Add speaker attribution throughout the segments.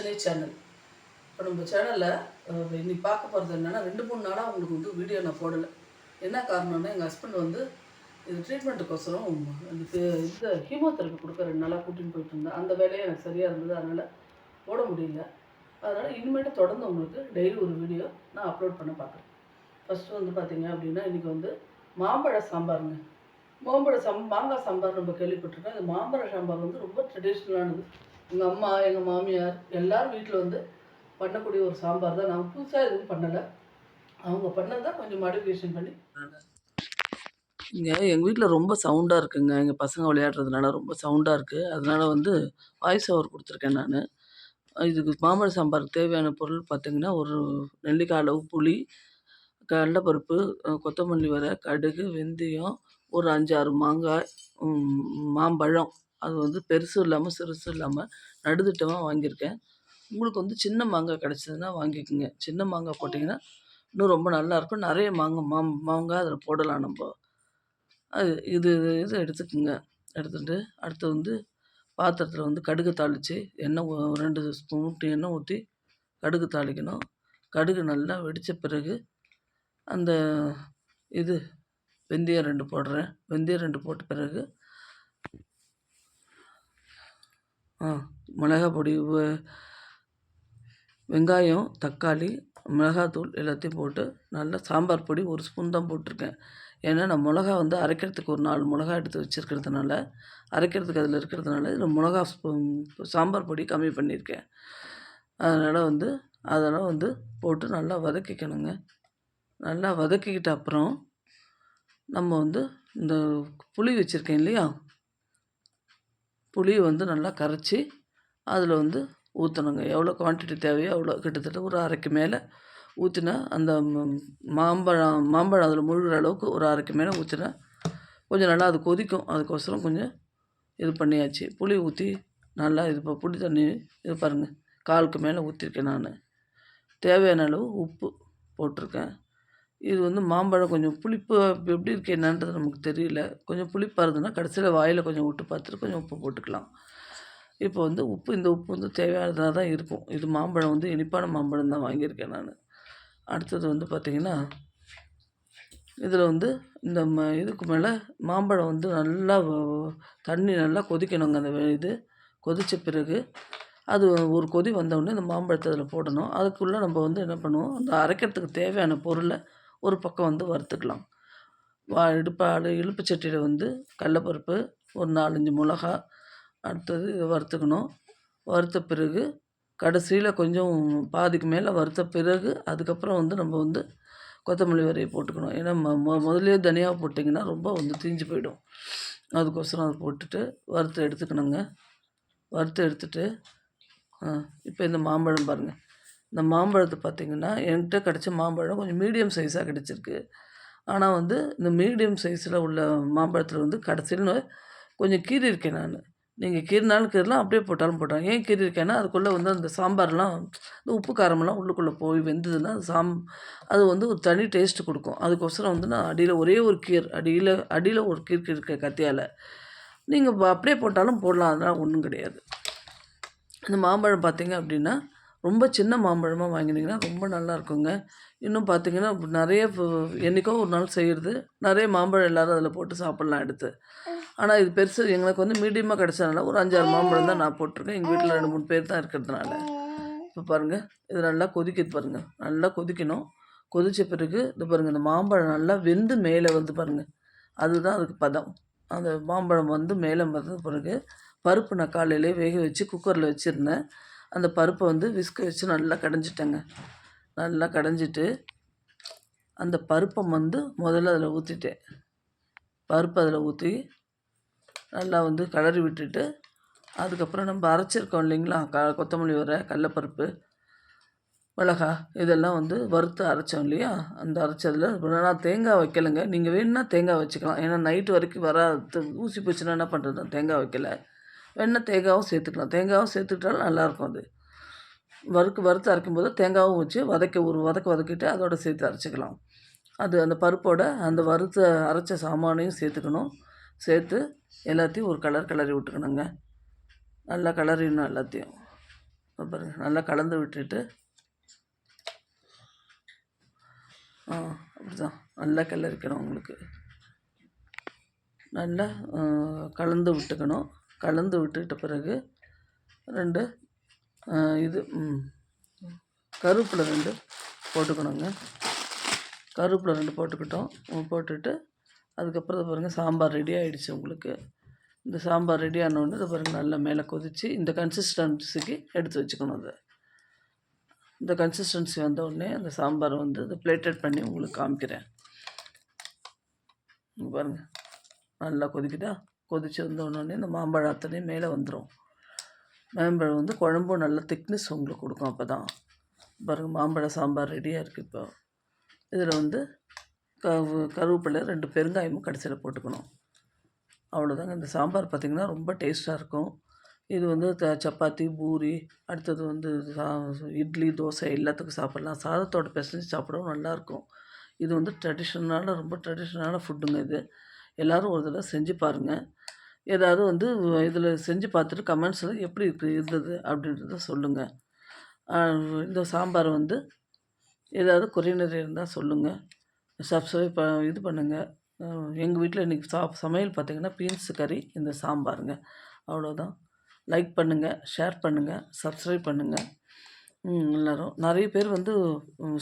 Speaker 1: Actually channel இப்போ நம்ம சேனலில் இன்னைக்கு பார்க்க போகிறது என்னென்னா ரெண்டு மூணு நாளாக உங்களுக்கு வந்து வீடியோ நான் போடலை. என்ன காரணம்னா எங்கள் ஹஸ்பண்ட் வந்து இது ட்ரீட்மெண்ட்டுக்கோசரம் இந்த பே- இந்த ஹீமோதெரப்பி கொடுக்க ரெண்டு நாளாக கூட்டின்னு போயிட்டு இருந்தேன் அந்த வேலையே எனக்கு சரியாக இருந்தது. அதனால் போட முடியல. அதனால் இனிமேட்டு தொடர்ந்து உங்களுக்கு டெய்லி ஒரு வீடியோ நான் அப்லோட் பண்ண பார்க்குறேன் ஃபஸ்ட்டு வந்து பார்த்தீங்க அப்படின்னா இன்றைக்கி வந்து மாம்பழ சாம்பாருங்க. மாம்பழ சம் மாங்காய் சாம்பார் நம்ம கேள்விப்பட்டிருக்கோம் இந்த மாம்பழ சாம்பார் வந்து ரொம்ப ட்ரெடிஷ்னலானது எங்கள் அம்மா எங்கள் மாமியார் எல்லாரும் வீட்டில் வந்து பண்ணக்கூடிய ஒரு சாம்பார் தான். நாங்கள் புதுசாக எதுவும் பண்ணலை. அவங்க பண்ணது தான் கொஞ்சம் மாடிஃபிகேஷன் பண்ணி. இங்கே எங்கள் வீட்டில் ரொம்ப சவுண்டாக இருக்குங்க. எங்கள் பசங்க விளையாடுறதுனால ரொம்ப சவுண்டாக இருக்குது அதனால வந்து வாய்ஸ் ஓவர் கொடுத்துருக்கேன் நான். இதுக்கு மாம்பழ சாம்பாருக்கு தேவையான பொருள் பார்த்திங்கன்னா ஒரு நெல்லிக்காய் அளவு புளி கடலைப்பருப்பு கொத்தமல்லி வரை கடுகு வெந்தயம் ஒரு அஞ்சாறு மாங்காய் மாம்பழம். அது வந்து பெருசும் இல்லாமல் சிறுசும் இல்லாமல் நடுதிட்டமாக வாங்கியிருக்கேன். உங்களுக்கு வந்து சின்ன மாங்காய் கிடச்சதுன்னா வாங்கிக்கோங்க. சின்ன மாங்காய் போட்டிங்கன்னா இன்னும் ரொம்ப நல்லாயிருக்கும் நிறைய மாங்காய் மா மாங்காய் அதில் போடலாம் நம்ம. அது இது இது எடுத்துக்கோங்க. எடுத்துகிட்டு அடுத்து வந்து பாத்திரத்தில் வந்து கடுகு தாளித்து எண்ணெய் ரெண்டு ஸ்பூன் எண்ணெய் ஊற்றி கடுகு தாளிக்கணும். கடுகு நல்லா வெடித்த பிறகு அந்த இது வெந்தயம் ரெண்டு போடுறேன். வெந்தயம் ரெண்டு போட்ட பிறகு ஆ மிளகா பொடி வெங்காயம் தக்காளி மிளகாத்தூள் எல்லாத்தையும் போட்டு நல்லா சாம்பார் பொடி ஒரு ஸ்பூன் தான் போட்டிருக்கேன். ஏன்னா நான் மிளகா வந்து அரைக்கிறதுக்கு ஒரு நாலு மிளகா எடுத்து வச்சுருக்கிறதுனால அரைக்கிறதுக்கு அதில் இருக்கிறதுனால இதில் மிளகா ஸ்பூன் சாம்பார் பொடி கம்மி பண்ணியிருக்கேன். அதனால் வந்து அதெல்லாம் வந்து போட்டு நல்லா வதக்கிக்கணுங்க. நல்லா வதக்கிக்கிட்ட அப்புறம் நம்ம வந்து இந்த புளி வச்சுருக்கேன் இல்லையா? புளியை வந்து நல்லா கரைச்சி அதில் வந்து ஊற்றணுங்க எவ்வளோ குவான்டிட்டி தேவையோ அவ்வளோ. கிட்டத்தட்ட ஒரு அரைக்கு மேலே ஊற்றினா அந்த மாம்பழம் மாம்பழம் அதில் முழுகிற அளவுக்கு ஒரு அரைக்கு மேலே ஊற்றினா கொஞ்சம் நல்லா அது கொதிக்கும். அதுக்கோசரம் கொஞ்சம் இது பண்ணியாச்சு. புளி ஊற்றி நல்லா இது இப்போ புளி தண்ணி இது பாருங்கள் காலுக்கு மேலே ஊற்றிருக்கேன் நான். தேவையான அளவு உப்பு போட்டிருக்கேன். இது வந்து மாம்பழம் கொஞ்சம் புளிப்பு எப்படி இருக்கு என்னன்றது நமக்கு தெரியல. கொஞ்சம் புளிப்பாக இருந்ததுன்னா கடைசியில் வாயில் கொஞ்சம் விட்டு பார்த்துட்டு கொஞ்சம் உப்பு போட்டுக்கலாம். இப்போ வந்து உப்பு இந்த உப்பு வந்து தேவையானதாக தான் இருக்கும். இது மாம்பழம் வந்து இனிப்பான மாம்பழம் தான் வாங்கியிருக்கேன் நான். அடுத்தது வந்து பார்த்திங்கன்னா இதில் வந்து இந்த ம இதுக்கு மேலே மாம்பழம் வந்து நல்லா தண்ணி நல்லா கொதிக்கணுங்க அந்த இது. கொதித்த பிறகு அது ஒரு கொதி வந்தவுடனே இந்த மாம்பழத்தை அதில் போடணும். அதுக்குள்ளே நம்ம வந்து என்ன பண்ணுவோம்? அந்த அரைக்கிறதுக்கு தேவையான பொருளை ஒரு பக்கம் வந்து வறுத்துக்கலாம். வா இடுப்பாடு இழுப்பு சட்டியில் வந்து கடலப்பருப்பு ஒரு நாலஞ்சு மிளகா அடுத்தது இதை வறுத்துக்கணும். வறுத்த பிறகு கடைசியில் கொஞ்சம் பாதிக்கு மேலே வறுத்த பிறகு அதுக்கப்புறம் வந்து நம்ம வந்து கொத்தமல்லி வரையை போட்டுக்கணும். ஏன்னா மொ முதலே தனியாக போட்டிங்கன்னா ரொம்ப வந்து தீஞ்சு போயிடும். அதுக்கோசரம் அதை போட்டுட்டு வறுத்து எடுத்துக்கணுங்க. வறுத்து எடுத்துட்டு இப்போ இந்த மாம்பழம் பாருங்கள் இந்த மாம்பழத்தை பார்த்தீங்கன்னா என்கிட்ட கிடச்ச மாம்பழம் கொஞ்சம் மீடியம் சைஸாக கிடச்சிருக்கு. ஆனால் வந்து இந்த மீடியம் சைஸில் உள்ள மாம்பழத்தில் வந்து கடைசியில் கொஞ்சம் கீறி இருக்கேன் நான். நீங்கள் கீறினாலும் கீறலாம் அப்படியே போட்டாலும் போட்டாங்க ஏன் கீறி இருக்கேன்னா அதுக்குள்ளே வந்து அந்த சாம்பார்லாம் இந்த உப்பு காரமெல்லாம் உள்ளுக்குள்ளே போய் வெந்ததுன்னா அது சாம் அது வந்து ஒரு தனி டேஸ்ட்டு கொடுக்கும். அதுக்கோசரம் வந்து நான் அடியில் ஒரே ஒரு கீர் அடியில் அடியில் ஒரு கீர் இருக்க கத்தியால். நீங்கள் அப்படியே போட்டாலும் போடலாம் அதெல்லாம் ஒன்றும் கிடையாது. இந்த மாம்பழம் பார்த்தீங்க அப்படின்னா ரொம்ப சின்ன மாம்பழமாக வாங்கினீங்கன்னா ரொம்ப நல்லா இருக்குங்க இன்னும் பார்த்தீங்கன்னா நிறைய என்றைக்கோ ஒரு நாள் செய்கிறது நிறைய மாம்பழம் எல்லாரும் அதில் போட்டு சாப்பிட்லாம் எடுத்து. ஆனால் இது பெருசு எங்களுக்கு வந்து மீடியமாக கிடச்சதுனால ஒரு அஞ்சாறு மாம்பழம் தான் நான் போட்டிருக்கேன். எங்கள் வீட்டில் ரெண்டு மூணு பேர் தான் இருக்கிறதுனால. இப்போ பாருங்கள் இது நல்லா கொதிக்கிது பாருங்கள் நல்லா கொதிக்கணும். கொதித்த பிறகு இது பாருங்கள் இந்த மாம்பழம் நல்லா வெந்து மேலே வந்து பாருங்கள் அதுதான் அதுக்கு பதம். அந்த மாம்பழம் வந்து மேலே வந்த பிறகு பருப்பு நான் காலையிலே வேக வச்சு குக்கரில் வச்சுருந்தேன். அந்த பருப்பை வந்து விஸ்க வச்சு நல்லா கடைஞ்சிட்டேங்க. நல்லா கடைஞ்சிட்டு அந்த பருப்பை வந்து முதல்ல அதில் ஊற்றிட்டேன் பருப்பு அதில் ஊற்றி நல்லா வந்து கிளறி விட்டுட்டு அதுக்கப்புறம் நம்ம அரைச்சிருக்கோம் இல்லைங்களா? க கொத்தமல்லி வர கடலப்பருப்பு மிளகா இதெல்லாம் வந்து வறுத்து அரைச்சோம் இல்லையா? அந்த அரைச்சதில் நான் தேங்காய் வைக்கலைங்க. நீங்கள் வேணும்னா தேங்காய் வச்சுக்கலாம். ஏன்னா நைட்டு வரைக்கும் வராது. ஊசி போச்சுன்னா என்ன பண்ணுறது தேங்காய் வைக்கலை. வெண்ணெய் தேங்காவும் சேர்த்துக்கலாம். தேங்காவும் சேர்த்துக்கிட்டாலும் நல்லாயிருக்கும் அது. வறுக்கு வறுத்து அரைக்கும் போது தேங்காவும் வச்சு வதக்க ஒரு வதக்க வதக்கிட்டு அதோட சேர்த்து அரைச்சிக்கலாம். அது அந்த பருப்போட அந்த வறுத்த அரைச்ச சாமானையும் சேர்த்துக்கணும். சேர்த்து எல்லாத்தையும் ஒரு கலர் கிளறி விட்டுக்கணுங்க. நல்லா கிளறிடணும் எல்லாத்தையும். அப்புறம் நல்லா கலந்து விட்டுட்டு. ஆ அப்படிதான். நல்லா கிளறிக்கணும் உங்களுக்கு. நல்லா கலந்து விட்டுக்கணும். கலந்து விட்டுட்ட பிறகு ரெண்டு இது ம், கருவேப்பிலை ரெண்டு போட்டுக்கணுங்க. கருவேப்பிலை ரெண்டு போட்டுக்கிட்டோம். போட்டுட்டு அதுக்கப்புறம் பாருங்கள் சாம்பார் ரெடி ஆகிடுச்சு உங்களுக்கு. இந்த சாம்பார் ரெடி ஆனோடனே இதை பாருங்கள் நல்லா மேலே கொதித்து இந்த கன்சிஸ்டன்சிக்கு எடுத்து வச்சுக்கணும் அதை. இந்த கன்சிஸ்டன்சி வந்த உடனே அந்த சாம்பாரை வந்து இதை பிளேட்டட் பண்ணி உங்களுக்கு காமிக்கிறேன். பாருங்கள் நல்லா கொதிக்குதா? கொதித்து வந்தோடனே இந்த மாம்பழம் அத்தனையும் மேலே வந்துடும் மாம்பழம் வந்து குழம்பும் நல்ல திக்னஸ் உங்களுக்கு கொடுக்கும் அப்போ தான் பாருங்கள் மாம்பழ சாம்பார் ரெடியாக இருக்குது இப்போ. இதில் வந்து கவு கருவேப்பிலை ரெண்டு பெருங்காயமும் கடைசியில் போட்டுக்கணும். அவ்வளோதாங்க இந்த சாம்பார் பார்த்திங்கன்னா ரொம்ப டேஸ்ட்டாக இருக்கும். இது வந்து த சப்பாத்தி பூரி அடுத்தது வந்து சா- இட்லி தோசை எல்லாத்துக்கும் சாப்பிட்லாம். சாதத்தோட பிசைஞ்சு சாப்பிடவும் நல்லாயிருக்கும் இது வந்து ட்ரெடிஷ்னலான ரொம்ப ட்ரெடிஷ்னலான ஃபுட்டுங்க இது. எல்லோரும் ஒரு தடவை செஞ்சு பாருங்கள் ஏதாவது வந்து இதில் செஞ்சு பார்த்துட்டு கமெண்ட்ஸில் எப்படி இருக்குது இருந்தது அப்படின்றத சொல்லுங்கள் இந்த சாம்பார் வந்து ஏதாவது குறைநிறை இருந்தால் சொல்லுங்கள் சப்ஸ்கிரைப் ப இது பண்ணுங்கள் எங்கள் வீட்டில் இன்றைக்கி சா சமையல் பார்த்திங்கன்னா பீன்ஸ் கறி இந்த சாம்பாருங்க. அவ்வளோதான் லைக் பண்ணுங்கள் ஷேர் பண்ணுங்கள் சப்ஸ்கிரைப் பண்ணுங்கள் எல்லோரும். நிறைய பேர் வந்து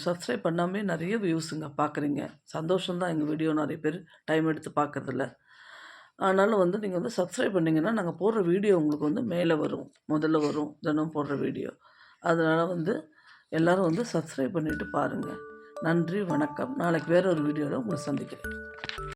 Speaker 1: சப்ஸ்கிரைப் பண்ணாமே நிறைய வியூஸுங்க பார்க்குறீங்க சந்தோஷம்தான் எங்கள் வீடியோ நிறைய பேர் டைம் எடுத்து பார்க்குறதில்ல ஆனாலும் வந்து நீங்கள் வந்து சப்ஸ்கிரைப் பண்ணிங்கன்னா நாங்கள் போடுற வீடியோ உங்களுக்கு வந்து மேலே வரும். முதல்ல வரும். தினம் போடுற வீடியோ அதனால் வந்து எல்லோரும் வந்து சப்ஸ்கிரைப் பண்ணிவிட்டு பாருங்கள் நன்றி வணக்கம். நாளைக்கு வேறு ஒரு வீடியோவில் உங்களை சந்திக்கிறேன்.